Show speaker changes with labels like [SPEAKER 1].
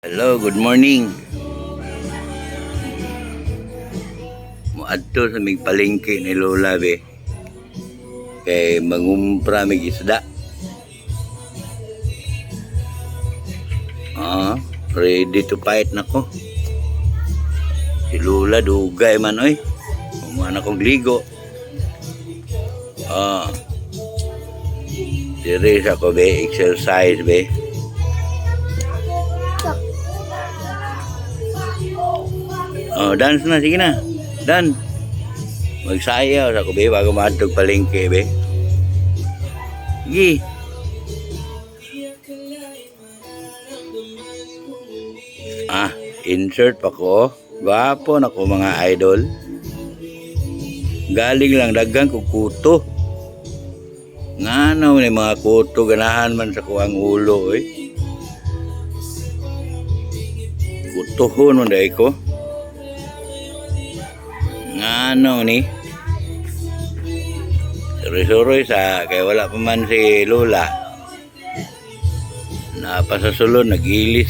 [SPEAKER 1] Hello, good morning. Muadto sa mig palengke ni Lola be. Kay mangumpra mig isda. Ah, ready to fight na ko. Si Lola dugay man oy. Umana kong ligo. Ah. Dire sa ko be exercise be. Oh, dance na, sige na. Dan. Magsayaw sa ko, be, bago maadtog palengke, be. Sige. Ah, insert pa ko. Gwapo na ko mga idol. Galing lang dagang ko kuto. Nganaw ni mga kuto ganahan man sa kuang ulo, eh. Kutuhon mo dahil ko. Ngano ni? Suroy-suroy sa kaya wala pa man si Lola. Napa sa sulod, nagilis